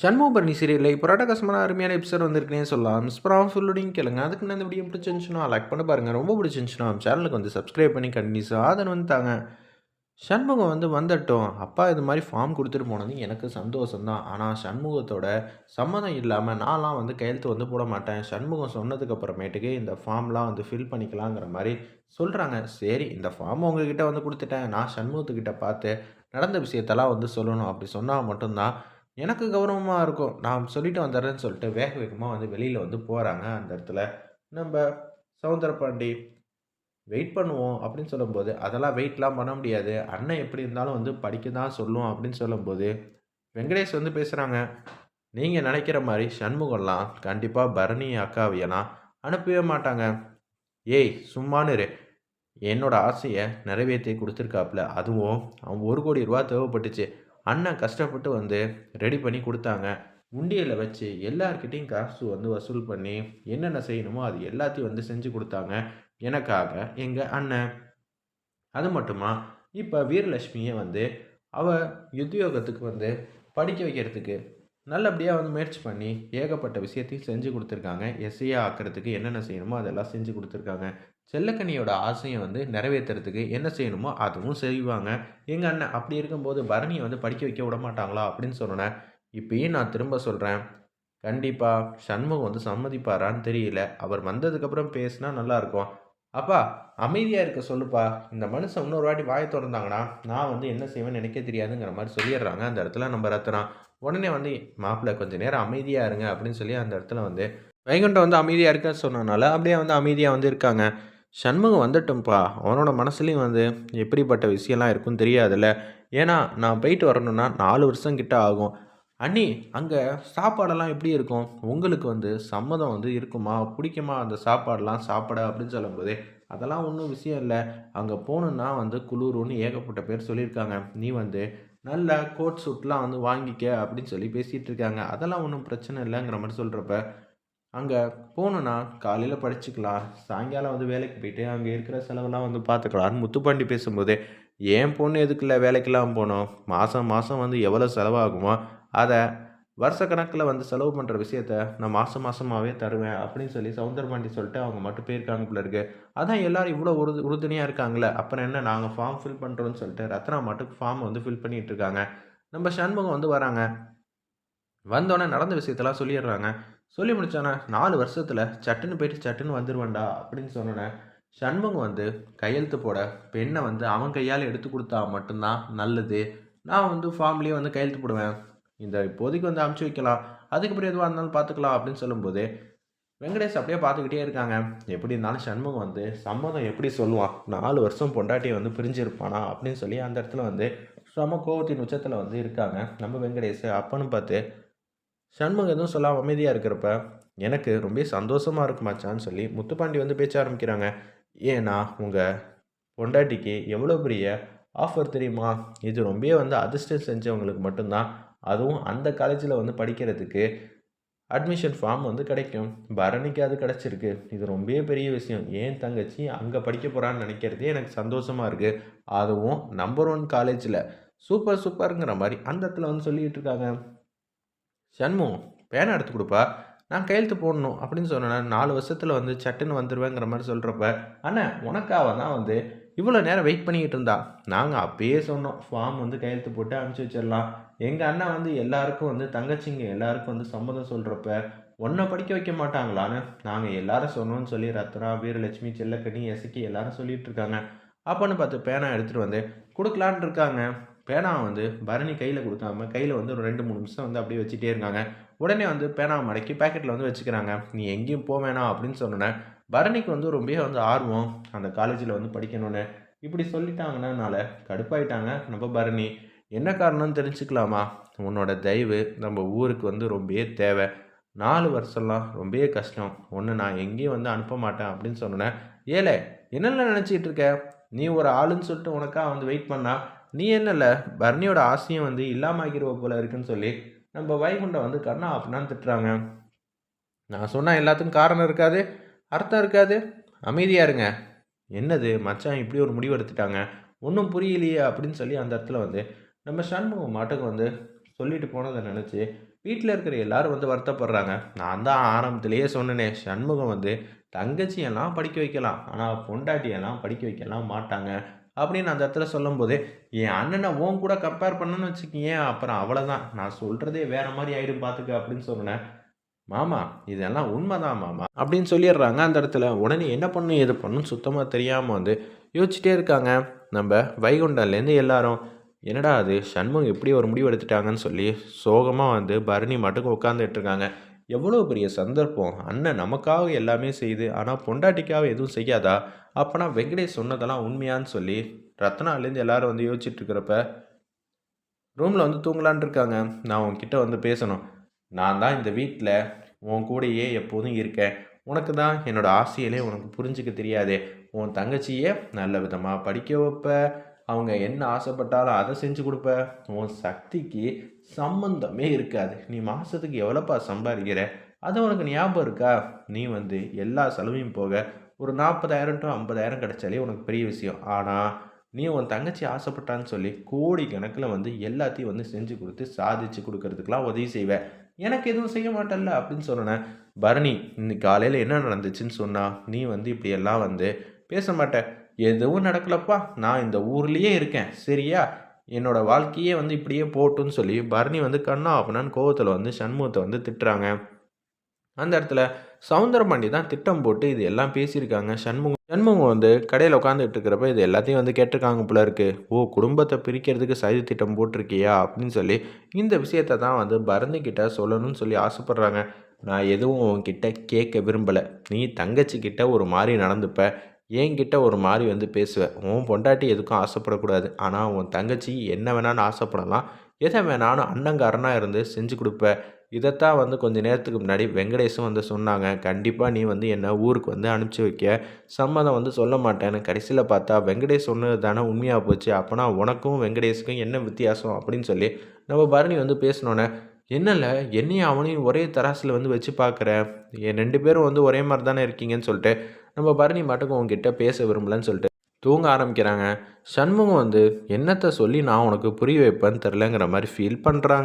சண்முகபரணி சீரியலில் இப்போ ராட்டகாசமான அருமையான எபிசோட் வந்திருக்குனே சொல்லலாம். மிஸ் பண்ணாமல் ஃபுல்லோடையும் கேளுங்க. அதுக்கு நான் இந்த வீடியோ பிடிச்சிருந்துச்சுன்னா லைக் பண்ணி பாருங்கள் ரொம்ப பிடிச்சிருந்துச்சுன்னா சேனலுக்கு வந்து சப்ஸ்கிரைப் பண்ணி கண்டினியூஸாக ஆதரவு வந்து தாங்க. சண்முகம் வந்து வந்துட்டோம். அப்பா இது மாதிரி ஃபார்ம் கொடுத்துட்டு போனது எனக்கு சந்தோஷம்தான். ஆனால் சண்முகத்தோட சம்மதம் இல்லாமல் நான்லாம் வந்து கையெழுத்து வந்து போட மாட்டேன். சண்முகம் சொன்னதுக்கப்புறமேட்டுக்கு இந்த ஃபார்ம்லாம் வந்து ஃபில் பண்ணிக்கலாங்கிற மாதிரி சொல்கிறாங்க சரி இந்த ஃபார்ம் உங்ககிட்ட வந்து கொடுத்துட்டேன். நான் சண்முகத்துக்கிட்ட பார்த்து நடந்த விஷயத்தெல்லாம் வந்து சொல்லணும். அப்படி சொன்னால் மட்டும்தான் எனக்கு கௌரவமாக இருக்கும். நான் சொல்லிட்டு வந்துடுறேன்னு சொல்லிட்டு வேக வேகமாக வந்து வெளியில் வந்து போகிறாங்க அந்த இடத்துல. நம்ம சவுந்தரபாண்டி வெயிட் பண்ணுவோம் அப்படின்னு சொல்லும்போது அதெல்லாம் வெயிட்லாம் பண்ண முடியாது. அண்ணன் எப்படி இருந்தாலும் வந்து படிக்க தான் சொல்லும் அப்படின்னு சொல்லும்போது வெங்கடேஷ் வந்து பேசுகிறாங்க நீங்கள் நினைக்கிற மாதிரி சண்முகம்லாம் கண்டிப்பாக பரணி அக்காவையெல்லாம் அனுப்பவே மாட்டாங்க. ஏய் சும்மானு என்னோடய ஆசையை நிறைவேற்றி கொடுத்துருக்காப்புல. அதுவும் அவன் ஒரு கோடி ரூபா தேவைப்பட்டுச்சு. அண்ணன் கஷ்டப்பட்டு வந்து ரெடி பண்ணி கொடுத்தாங்க. உண்டியலில் வச்சு எல்லார்கிட்டையும் காசு வந்து வசூல் பண்ணி என்னென்ன செய்யணுமோ அது எல்லாத்தையும் வந்து செஞ்சு கொடுத்தாங்க. எனக்காக எங்கள் அண்ணன். அது மட்டுமா? இப்போ வீரலட்சுமியை வந்து அவள் உத்தியோகத்துக்கு வந்து படிக்க வைக்கிறதுக்கு நல்லபடியாக வந்து முயற்சி பண்ணி ஏகப்பட்ட விஷயத்தையும் செஞ்சு கொடுத்துருக்காங்க. எஸ்ஐயா ஆக்கிறதுக்கு என்னென்ன செய்யணுமோ அதெல்லாம் செஞ்சு கொடுத்துருக்காங்க. செல்லக்கண்ணியோட ஆசையை வந்து நிறைவேற்றுறதுக்கு என்ன செய்யணுமோ அதுவும் செய்வாங்க. எங்கள் அண்ணன் அப்படி இருக்கும்போது பரணியை வந்து படிக்க வைக்க விட மாட்டாங்களா அப்படின்னு சொன்னேன் இப்பயும் நான் திரும்ப சொல்கிறேன் கண்டிப்பாக சண்முகம் வந்து சம்மதிப்பாரான்னு தெரியல. அவர் வந்ததுக்கப்புறம் பேசினா நல்லாயிருக்கும் அப்பா அமைதியாக இருக்க சொல்லுப்பா. இந்த மனுஷன் இன்னொரு வாட்டி வாயை திறந்தாங்கன்னா நான் வந்து என்ன செய்வேன்னு நினைக்க தெரியாதுங்கிற மாதிரி சொல்லிடுறாங்க அந்த இடத்துல நம்ம ரத்னா. உடனே வந்து மாப்பிள்ளை கொஞ்சம் நேரம் அமைதியாக இருங்க அப்படின்னு சொல்லி அந்த இடத்துல வந்து வைகுண்டம் வந்து அமைதியாக இருக்க சொன்னனால அப்படியே வந்து அமைதியாக வந்து இருக்காங்க. சண்முகம் வந்துட்டோம்ப்பா. அவனோட மனசுலேயும் வந்து எப்படிப்பட்ட விஷயம்லாம் இருக்குன்னு தெரியாதுல்ல. ஏன்னா நான் போயிட்டு வரணும்னா நாலு வருஷம் கிட்ட ஆகும். அண்ணி அங்கே சாப்பாடெல்லாம் எப்படி இருக்கும்? உங்களுக்கு வந்து சம்மதம் வந்து இருக்குமா? பிடிக்குமா அந்த சாப்பாடெல்லாம் சாப்பிட அப்படின்னு சொல்லும்போது? அதெல்லாம் ஒன்றும் விஷயம் இல்லை. அங்கே போகணுன்னா வந்து குளிருன்னு ஏகப்பட்ட பேர் சொல்லியிருக்காங்க. நீ வந்து நல்ல கோட் சூட்லாம் வந்து வாங்கிக்க அப்படின்னு சொல்லி பேசிகிட்டு இருக்காங்க. அதெல்லாம் ஒன்றும் பிரச்சனை இல்லைங்கிற மாதிரி சொல்கிறப்ப அங்கே போகணுன்னா காலையில் படிச்சுக்கலாம் சாயங்காலம் வந்து வேலைக்கு போயிட்டு அங்கே இருக்கிற செலவெல்லாம் வந்து பார்த்துக்கலான்னு முத்துப்பாண்டி பேசும்போது ஏன் பொண்ணு எதுக்குள்ள வேலைக்கெல்லாம் போனோம்? மாதம் மாதம் வந்து எவ்வளோ செலவாகுமோ அதை வருஷக்கணக்கில் வந்து செலவு பண்ணுற விஷயத்த நான் மாதம் மாதமாகவே தருவேன் அப்படின்னு சொல்லி சவுந்தரபாண்டி சொல்லிட்டு அவங்க மட்டும் போயிருக்காங்க போல இருக்கு. அதான் எல்லோரும் இவ்வளோ உறுது உறுதுணையாக இருக்காங்களே அப்புறம் என்ன நாங்கள் ஃபார்ம் ஃபில் பண்ணுறோன்னு சொல்லிட்டு ரத்னா மட்டும் ஃபார்ம் வந்து ஃபில் பண்ணிகிட்டு இருக்காங்க. நம்ம சண்முகம் வந்து வராங்க. வந்தோடனே நடந்த விஷயத்தெல்லாம் சொல்லிடுறாங்க. சொல்லி முடிச்சானே நாலு வருஷத்தில் சட்டுன்னு போயிட்டு சட்டுன்னு வந்துடுவேண்டா அப்படின்னு சொன்னோன்னே சண்முகம் வந்து கையெழுத்து போட பெண்ணை வந்து அவன் கையால் எடுத்து கொடுத்தா மட்டும்தான் நல்லது. நான் வந்து ஃபார்ம்லேயே வந்து கையெழுத்து போடுவேன். இந்த இப்போதைக்கு வந்து அமுச்சு வைக்கலாம். அதுக்கப்புறம் எதுவாக இருந்தாலும் பார்த்துக்கலாம் அப்படின்னு சொல்லும்போது வெங்கடேஷ் அப்படியே பார்த்துக்கிட்டே இருக்காங்க. எப்படி இருந்தாலும் சண்முகம் வந்து சம்மதம் எப்படி சொல்லுவான்? நாலு வருஷம் பொண்டாட்டியை வந்து பிரிஞ்சிருப்பானா அப்படின்னு சொல்லி அந்த இடத்துல வந்து செம கோவத்தின் உச்சத்தில் வந்து இருக்காங்க. நம்ம வெங்கடேஷ் அப்பன்னு பார்த்து சண்முகம் எதுவும் சொல்லாமல் அமைதியாக இருக்கிறப்ப எனக்கு ரொம்ப சந்தோஷமாக இருக்குமாச்சான்னு சொல்லி முத்துப்பாண்டி வந்து பேச்ச ஆரம்பிக்கிறாங்க. ஏன்னா உங்கள் பொண்டாட்டிக்கு எவ்வளோ பெரிய ஆஃபர் தெரியுமா? இது ரொம்ப வந்து அதிர்ஷ்டம் செஞ்சவங்களுக்கு மட்டும்தான். அதுவும் அந்த காலேஜில் வந்து படிக்கிறதுக்கு அட்மிஷன் ஃபார்ம் வந்து கிடைக்கும். பரணிக்கு அது கிடச்சிருக்கு. இது ரொம்ப பெரிய விஷயம். ஏன் தங்கச்சி அங்கே படிக்க போகிறான்னு நினைக்கிறதே எனக்கு சந்தோஷமாக இருக்குது அதுவும் நம்பர் ஒன் காலேஜில் சூப்பர் சூப்பருங்கிற மாதிரி அந்த இடத்துல வந்து சொல்லிகிட்டு இருக்காங்க. சண்முகம் பேனை எடுத்து கொடுப்பா. நான் கையெழுத்து போடணும் அப்படின்னு சொன்னேன். நாலு வருஷத்தில் வந்து சட்டுன்னு வந்துடுவேங்கிற மாதிரி சொல்கிறப்ப அண்ணன் உனக்காக தான் வந்து இவ்வளோ நேரம் வெயிட் பண்ணிக்கிட்டு இருந்தா. நாங்கள் அப்பயே சொன்னோம் ஃபார்ம் வந்து கையெழுத்து போட்டு அனுப்பிச்சி வச்சிடலாம். எங்கள் அண்ணா வந்து எல்லாருக்கும் வந்து தங்கச்சிங்க எல்லாருக்கும் வந்து சம்மதம் சொல்கிறப்ப ஒன்றை படிக்க வைக்க மாட்டாங்களான்னு நாங்கள் எல்லாரும் சொன்னோம்னு சொல்லி ரத்னா வீரலட்சுமி செல்லக்கனி எசக்கி எல்லாரும் சொல்லிகிட்டு இருக்காங்க. அப்போன்னு பார்த்து பேனா எடுத்துகிட்டு வந்து கொடுக்கலான் இருக்காங்க. பேனாவை வந்து பரணி கையில் கொடுக்காம கையில் வந்து ஒரு ரெண்டு மூணு நிமிஷம் வந்து அப்படியே வச்சுட்டே இருக்காங்க உடனே வந்து பேனாவை மடக்கி பேக்கெட்டில் வந்து வச்சுக்கிறாங்க. நீ எங்கேயும் போக வேணாம் அப்படின்னு சொன்னேன் பரணிக்கு வந்து ரொம்ப வந்து ஆர்வம். அந்த காலேஜில் வந்து படிக்கணும்னு. இப்படி சொல்லிட்டாங்கன்னால கடுப்பாயிட்டாங்க நம்ம பரணி. என்ன காரணம்னு தெரிஞ்சுக்கலாமா? உன்னோட தயவு நம்ம ஊருக்கு வந்து ரொம்பவே தேவை. நாலு வருஷம்லாம் ரொம்பவே கஷ்டம். ஒன்று நான் எங்கேயும் வந்து அனுப்ப மாட்டேன் அப்படின்னு சொன்னேன் ஏலே என்னென்ன நினச்சிக்கிட்டு இருக்க? நீ ஒரு ஆளுன்னு சொல்லிட்டு உனக்கா வந்து வெயிட் பண்ணால் நீ என்னல்ல பரணியோட ஆசையும் வந்து இல்லாமல் போல இருக்குன்னு சொல்லி நம்ம வைகுண்டம் வந்து கண்ணா அப்படின்னான்னு திட்டுறாங்க. நான் சொன்னால் எல்லாத்துக்கும் காரணம் இருக்காது அர்த்தம் இருக்காது. அமைதியாக இருங்க. என்னது? மச்சான் இப்படி ஒரு முடிவு எடுத்துட்டாங்க. ஒன்றும் புரியலையே அப்படின்னு சொல்லி அந்த இடத்துல வந்து நம்ம சண்முகம் மாட்டுக்கு வந்து சொல்லிட்டு போனதை நினச்சி வீட்டில் இருக்கிற எல்லாரும் வந்து வருத்தப்படுறாங்க. நான் தான் ஆரம்பத்திலேயே சொன்னேனே சண்முகம் வந்து தங்கச்சியெல்லாம் படிக்க வைக்கலாம். ஆனால் பொண்டாட்டியெல்லாம் படிக்க வைக்கலாம் மாட்டாங்க. அப்படின்னு அந்த இடத்துல சொல்லும்போது என் அண்ணனை உன் கூட கம்பேர் பண்ணணும்னு வச்சுக்கிங்க அப்புறம் அவ்வளோதான் நான் சொல்கிறதே வேறு மாதிரி ஆயிடும் பார்த்துக்க அப்படின்னு சொன்னேன். மாமா இதெல்லாம் உண்மைதான் மாமா அப்படின்னு சொல்லிடுறாங்க. அந்த இடத்துல உடனே என்ன பண்ணும் எது பண்ணும் சுத்தமாக தெரியாமல் வந்து யோசிச்சுட்டே இருக்காங்க. நம்ம வைகுண்டன்லேருந்து எல்லாரும் என்னடா அது சண்முகம் எப்படி ஒரு முடிவு எடுத்துட்டாங்கன்னு சொல்லி சோகமாக வந்து பரணி மட்டும் உட்காந்துட்டு இருக்காங்க. எவ்வளோ பெரிய சந்தர்ப்பம் அண்ணன் நமக்காக எல்லாமே செய்யுது ஆனால் பொண்டாட்டிக்காக எதுவும் செய்யாதா? அப்போனா வெங்கடேஷ் சொன்னதெல்லாம் உண்மையான்னு சொல்லி ரத்னாலேருந்து எல்லாரும் வந்து யோசிச்சுட்ருக்கிறப்ப ரூமில் வந்து தூங்கலான் இருக்காங்க. நான் உன்கிட்ட வந்து பேசணும். நான் தான் இந்த வீட்டில் உன் கூடையே எப்போதும் இருக்கேன். உனக்கு தான் என்னோட ஆசையிலே உனக்கு புரிஞ்சுக்க தெரியாது. உன் தங்கச்சியை நல்ல விதமாக படிக்க வைப்ப. அவங்க என்ன ஆசைப்பட்டாலும் அதை செஞ்சு கொடுப்ப. உன் சக்திக்கு சம்பந்தமே இருக்காது. நீ மாதத்துக்கு எவ்வளோப்பா சம்பாதிக்கிற? அது உனக்கு ஞாபகம் இருக்கா? நீ வந்து எல்லா செலவையும் போக ஒரு நாற்பதாயிரம் டு ஐம்பதாயிரம் கிடைச்சாலே உனக்கு பெரிய விஷயம். ஆனால் நீ உன் தங்கச்சி ஆசைப்பட்டான்னு சொல்லி கோடி கணக்கில் வந்து எல்லாத்தையும் வந்து செஞ்சு கொடுத்து சாதிச்சு கொடுக்கறதுக்கெலாம் உதவி செய்வேன் எனக்கு எதுவும் செய்ய மாட்டல்ல அப்படின்னு சொன்னேன். பரணி இன்னைக்கு காலையில் என்ன நடந்துச்சுன்னு சொன்னால் நீ வந்து இப்படியெல்லாம் வந்து பேச மாட்ட. எதுவும் நடக்கலப்பா. நான் இந்த ஊர்லேயே இருக்கேன். சரியா? என்னோட வாழ்க்கையே வந்து இப்படியே போட்டுன்னு சொல்லி பரணி வந்து கண்ணா அப்படின்னான்னு கோவத்தில் வந்து சண்முகத்தை வந்து திட்டுறாங்க. அந்த இடத்துல சவுந்தரபாண்டி தான் திட்டம் போட்டு இது எல்லாம் பேசியிருக்காங்க. சண்முகம் சண்முகம் வந்து கடையில் உட்காந்துட்டு இருக்கிறப்ப இது எல்லாத்தையும் வந்து கேட்டிருக்காங்க போல இருக்கு. ஓ குடும்பத்தை பிரிக்கிறதுக்கு சதி திட்டம் போட்டிருக்கியா அப்படின்னு சொல்லி இந்த விஷயத்த தான் வந்து பரணி சொல்லணும்னு சொல்லி ஆசைப்பட்றாங்க. நான் எதுவும் உன்கிட்ட கேட்க விரும்பலை. நீ தங்கச்சிக்கிட்ட ஒரு மாதிரி நடந்துப்ப. என்கிட்ட ஒரு மாதிரி வந்து பேசுவேன் உன் பொண்டாட்டி எதுக்கும் ஆசைப்படக்கூடாது. ஆனால் உன் தங்கச்சி என்ன வேணாலும் ஆசைப்படலாம். எதை வேணாலும் அண்ணங்காரனாக இருந்து செஞ்சு கொடுப்ப. இதைத்தான் வந்து கொஞ்சம் நேரத்துக்கு முன்னாடி வெங்கடேஷும் வந்து சொன்னாங்க. கண்டிப்பாக நீ வந்து என்னை ஊருக்கு வந்து அனுப்பிச்சி வைக்க. சம்மதம் வந்து சொல்ல மாட்டேன்னு கடைசியில் பார்த்தா வெங்கடேஷ் சொன்னது தானே உண்மையாக போச்சு. அப்போனா உனக்கும் வெங்கடேஷுக்கும் என்ன வித்தியாசம் அப்படின்னு சொல்லி நம்ம பரணி வந்து பேசினோன்னே என்னல்ல என்னையும் அவனையும் ஒரே தராசில் வந்து வச்சு பார்க்குறேன் என் ரெண்டு பேரும் வந்து ஒரே மாதிரி தானே இருக்கீங்கன்னு சொல்லிட்டு நம்ம பரணி மாட்டுக்கும் உங்ககிட்ட பேச விரும்பலன்னு சொல்லிட்டு தூங்க ஆரம்பிக்கிறாங்க. சண்முகம் வந்து என்னத்தை சொல்லி நான் உனக்கு புரிய வைப்பேன்னு தெரிலங்கிற மாதிரி ஃபீல் பண்ணுறாங்க